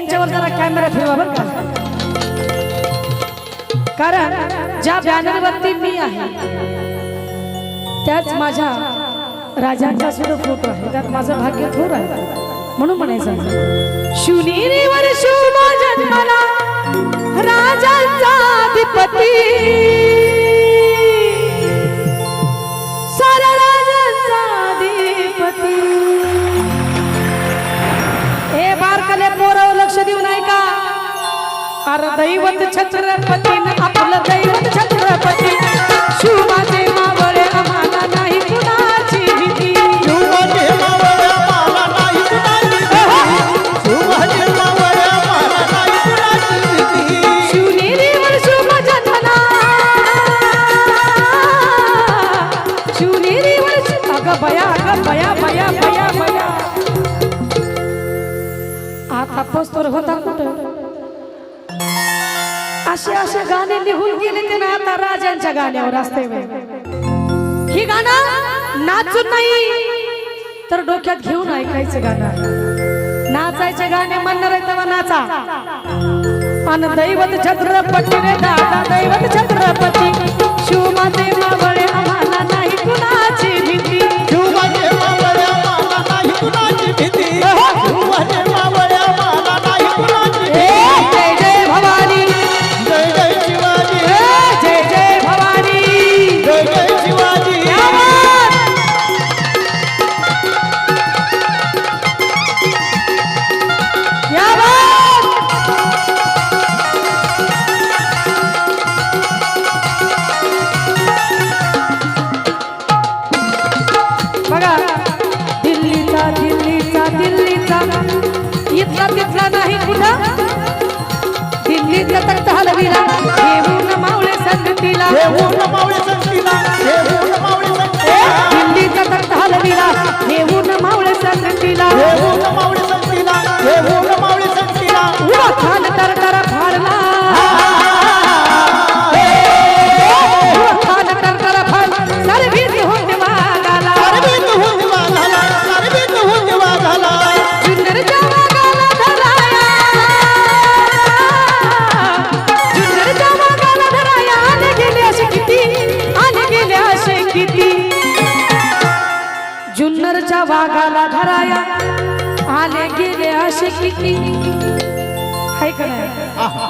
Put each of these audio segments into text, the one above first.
त्यांच्यावर जरा कॅमेरा फिरवा बरं का. कारण ज्या बॅनरवरती मी आहे त्याच माझ्या राजांचा सुद्धा फोटो आहे त्यात माझं भाग्य थोर आहे. म्हणून म्हणायचं शिवनेरीवर शुभ जन्माला राजांचा अधिपती. दैवत छत्रपती आपलं दैवत छत्रपती. शिवमाचे मावळे आम्हाला नाही कुणाची भीती. शिवनेरीवर शुभ जन्मला शिवनेरीवर अगं बया अगं बया बया बया बया. आता पोस्तोर होता कुठं? असे असे गाणे निघून गेले ते ना आता राजांच्या गाण्यावर असते ही गाणं नाचून नाही तर डोक्यात घेऊन ऐकायचं गाणं. नाचायचे गाणे म्हणणार आहे तेव्हा नाचा. अन दैवत छत्रपती रे दादा दैवत छत्रपती शिवमाते मावळे आम्हाला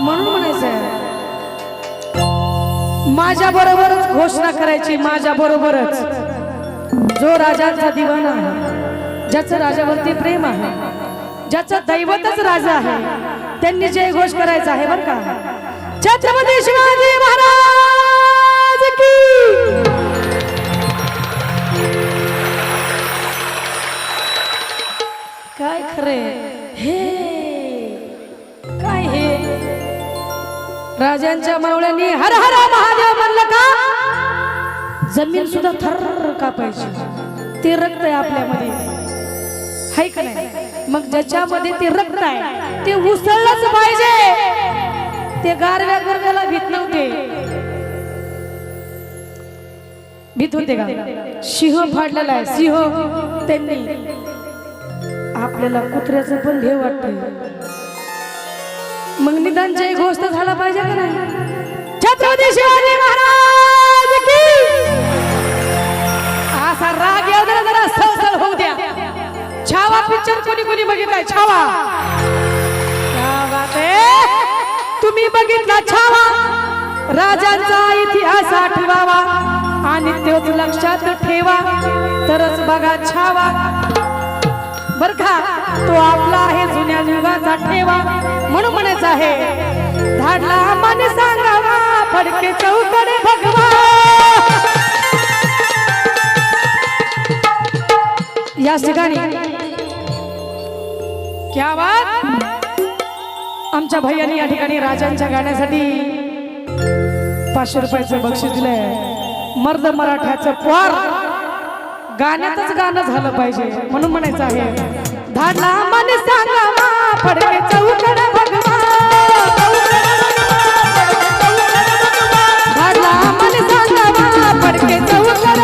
म्हणून म्हणायचं माझ्या बरोबरच घोषणा करायची माझ्या बरोबरच. जो राजाचा दिवाना आहे ज्याचं राजावरती प्रेम आहे ज्याचं दैवतच राजा आहे त्यांनी जय घोष करायचा आहे बर का? छत्रपती शिवाजी महाराज की! काय खरे हे राजांच्या मावळ्यांनी हर हर महादेव म्हणलं का? जमीन सुद्धा थर कापायची ते रक्त आहे आपल्यामध्ये. हाय का नाही? मग ज्याच्यामध्ये ते रक्त आहे ते उसळलंच पाहिजे. ते गारव्या गुरव्याला भीत नव्हते. भीत होते का? सिंह फाडलेला आहे सिंह. त्यांनी आपल्याला कुत्र्याचं पण हे वाटतं मग निदान जय घोष तर झाला पाहिजे का नाही? छत्रपती शिवाजी महाराज की! असा राग येऊ दे जरा सळसळ होऊ द्या. छावा पिक्चर कोणी कोणी बघितलाय? छावा. तुम्ही बघितला छावा? राजांचा इतिहास आठवावा. आणि तोच लक्षात ठेवा. तरच बघा छावा. बर का? तो आपला आहे जुन्या जुगाचा ठेवा म्हणून म्हणायचं आहे. धाडला मन सांगावा फडके चौकडे भगवा. या ठिकाणी क्या बात? आमच्या भैयानी या ठिकाणी राजांच्या गाण्यासाठी पाचशे रुपयाचं बक्षीस दिलंय. मर्द मराठ्याचं पार. गाण्यातच गाणं झालं पाहिजे म्हणून म्हणायचं आहे. धाडला मन सांगावा फडके चौकड धाडला मन फडके चौकड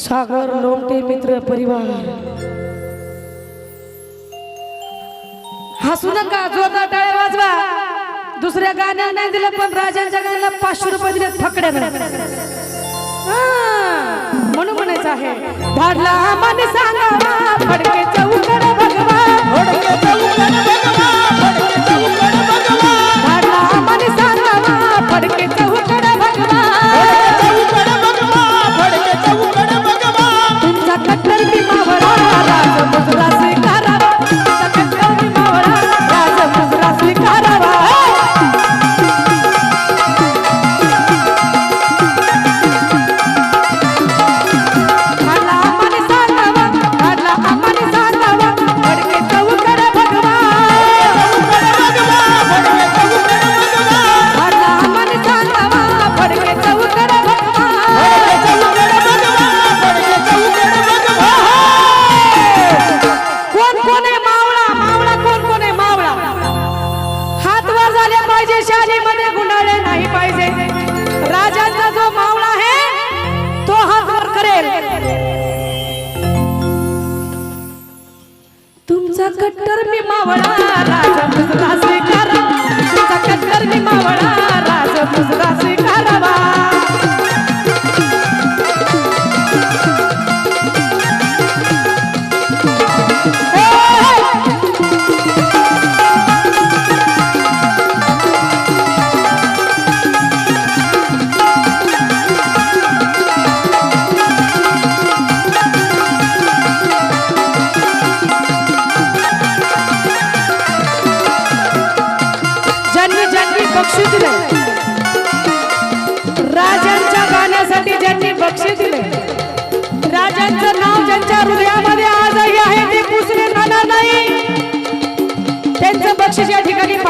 सागर लोमटे मित्र परिवार. हसू नका जोरदार टाळे वाजवा. दुसऱ्या गाण्याला नाही दिलं पण राजांच्या गाण्याला पाचशे रुपये दिले फकड्यानं म्हणून म्हणायचं आहे. धाडला मन सांगा फडके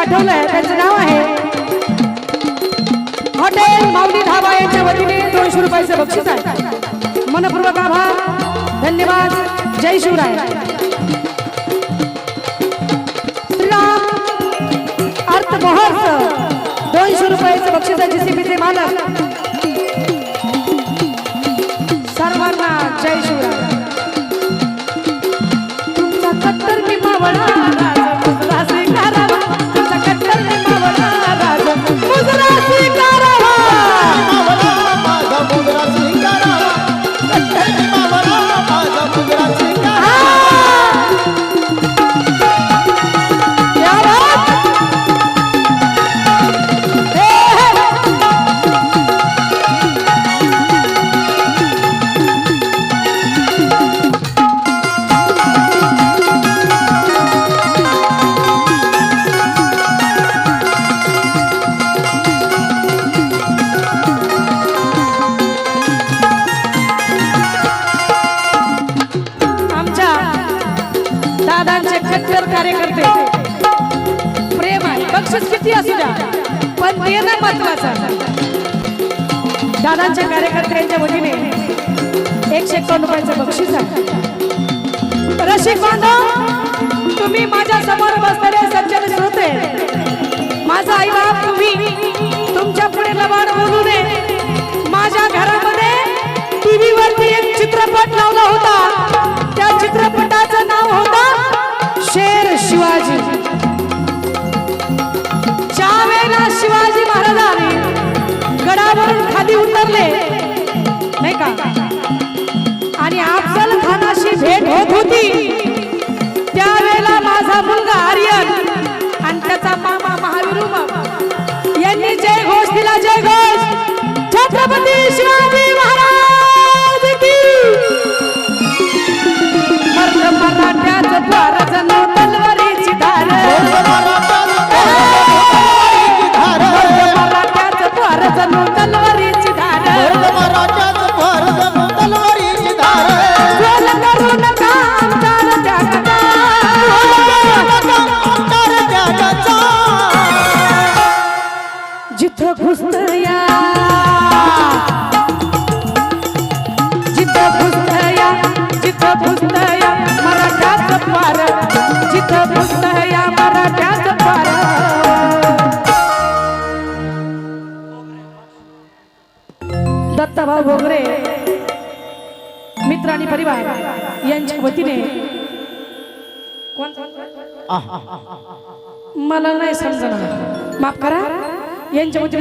पाठवलं आहे त्यांचं नाव आहे हॉटेल माऊली धाबा यांच्या वतीने दोनशे रुपयाचं बक्षीस आहे. मनपूर्वक आभार. धन्यवाद. जय शिवराय. श्रीराम अर्थ महोत्सव. दोनशे रुपयाचं बक्षीस आहे जीसीबीचे मालक. सर्वांना जय शिवराय. तुमचा कट्टर मी मावळा बक्षीस किती असू द्या. पण देणं महत्वाचं दादांच्या कार्यकर्त्यांच्या वतीने एकशे एकावन्न रुपयाचं बक्षीस आहे. रसिक बांधव तुम्ही माझ्यासमोर बसलेले सज्जन श्रोते माझा आई बाप तुम्ही तुमच्यापुढे लबाड बोलू नये. माझ्या घरामध्ये टीव्ही वरती एक चित्रपट लावला होता. त्या चित्रपट आणि अफजल खानाशी भेट होत होती. त्यावेळेला माझा मुलगा आर्यन आणि त्याचा मामा महावीर यांनी जय घोष दिला जय घोष. छत्रपती शिवाजी महाराज!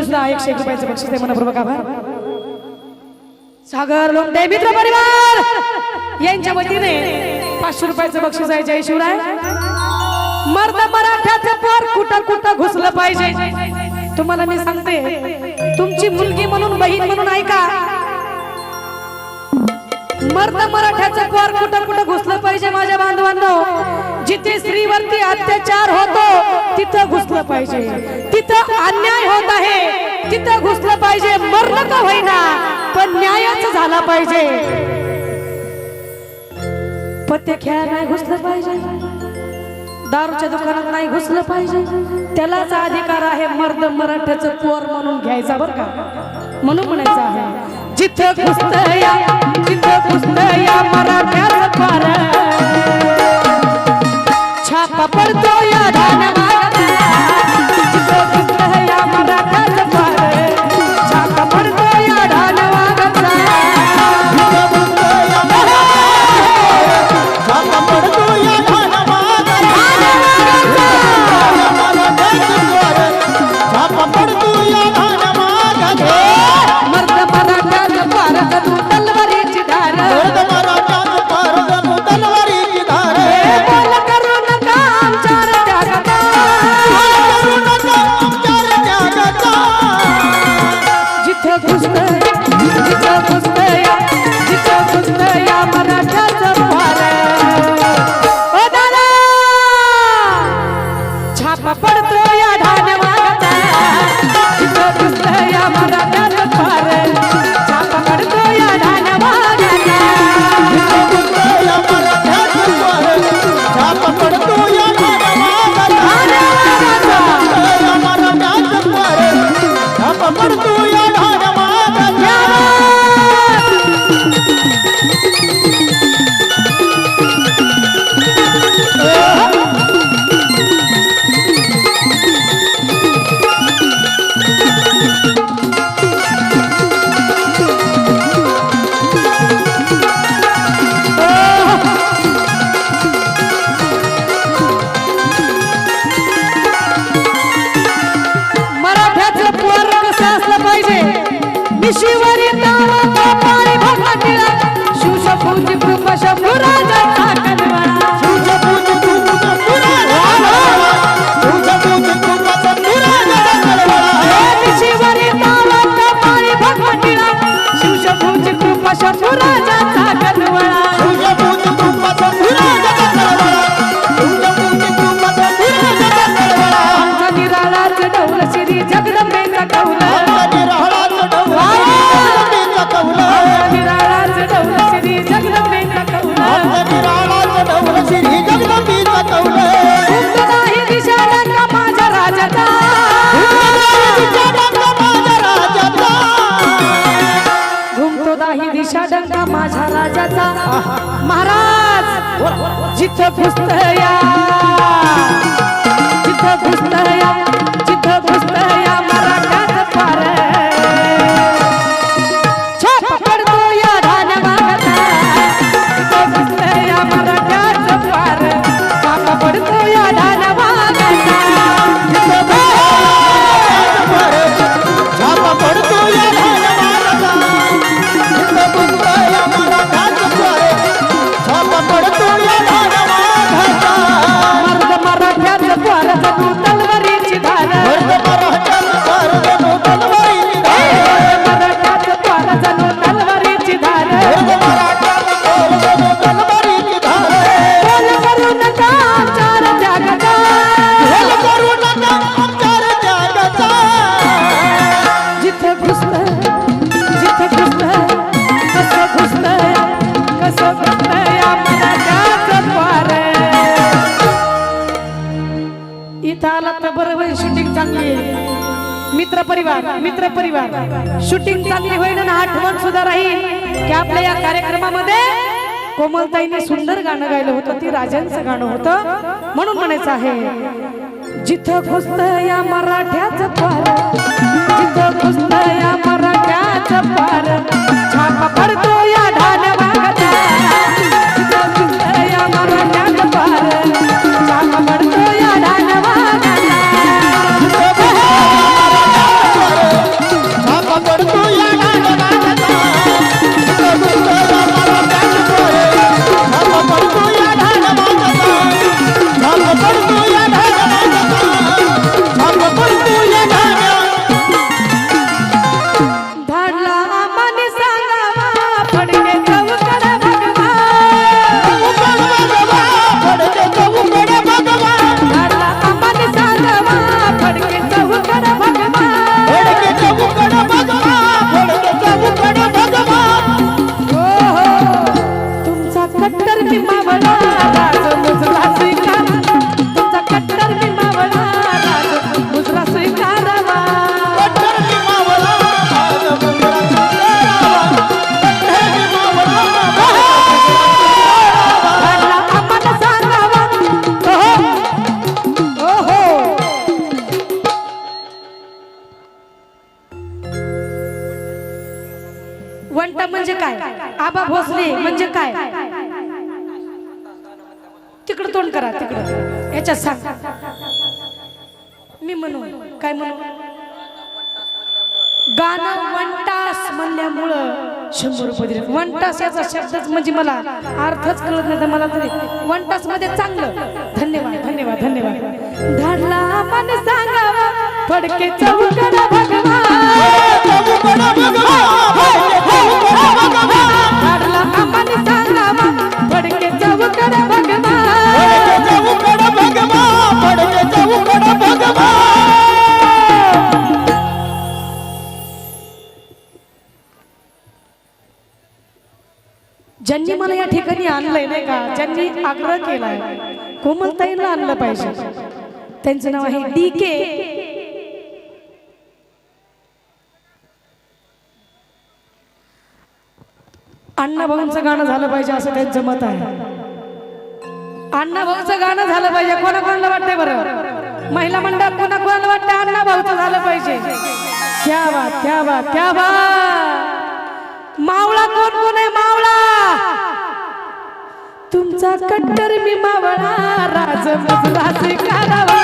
सुद्धा एकशे एक रुपयाचं बक्षीस आहे मनपूर्वक आभार. सागर लोंढे मित्र परिवार यांच्या वतीने पाचशे रुपयाचं बक्षीस आहे जय शिवराय. मर्द मराठ्याचं पोर कुठं कुठं घुसलं पाहिजे? तुम्हाला मी सांगते. तुमची मुलगी म्हणून बहीण म्हणून ऐका. मर्द मराठ्याचं पोर कुठं कुठं घुसलं पाहिजे माझ्या बांधवांनो? जिथे स्त्रीवरती अत्याचार होतो तिथं घुसलं पाहिजे. तिथं अन्याय होत आहे तिथं घुसलं पाहिजे. मरण का होईना पण न्यायच झाला पाहिजे. पत्ते खेळ नाही घुसलं पाहिजे. दारूच्या दुकानात नाही घुसलं पाहिजे. त्यालाच अधिकार आहे मर्द मराठ्याचं पोर म्हणून घ्यायचा बर का? म्हणून म्हणायचं आहे. जिथं घुसत या जिथं घुसत या मराठ्याचं पार छापा पडतो या धान मिशीवरी जिथं घुसतया आता बरोबर शूटिंग चांगली आहे. मित्र परिवार मित्र परिवार शूटिंग चांगली होईल आणि आठवण सुद्धा राहील की आपल्या या कार्यक्रमामध्ये कोमलताईने सुंदर गाणं गायलं होतं ती राजांचं गाणं होतं म्हणून म्हणायचं आहे जिथं घुसत या मराठ्याचं पार जिथं घुसत या मराठ्याचं पार छापा पडतो या মদন गाणं वन म्हणल्यामुळं शंभर रुपये दिले. वन याचा शब्दच म्हणजे मला अर्थच कळत नाही. तर मला तरी वनमध्ये चांगलं. धन्यवाद धन्यवाद धन्यवाद. धडला मन सांगावा. फडके चौकड भगवान. ज्यांनी मला या ठिकाणी आणलंय नाही का? ज्यांनी आग्रह केलाय. कोमलताईला आणलं पाहिजे. त्यांचं नाव आहे डी के. अण्णाभाऊंचं गाणं झालं पाहिजे असं त्यांचं मत आहे. अण्णाभाऊचं गाणं झालं पाहिजे. कोणा कोणाला वाटतंय बरं? महिला मंडळ कोणा कोणाला वाटतं अण्णाभाऊचं झालं पाहिजे. क्या बात क्या बात क्या बात. मावळा कोण कोण आहे मावळा? तुमचा कट्टर मी मावळा राज मजला स्वीकारावा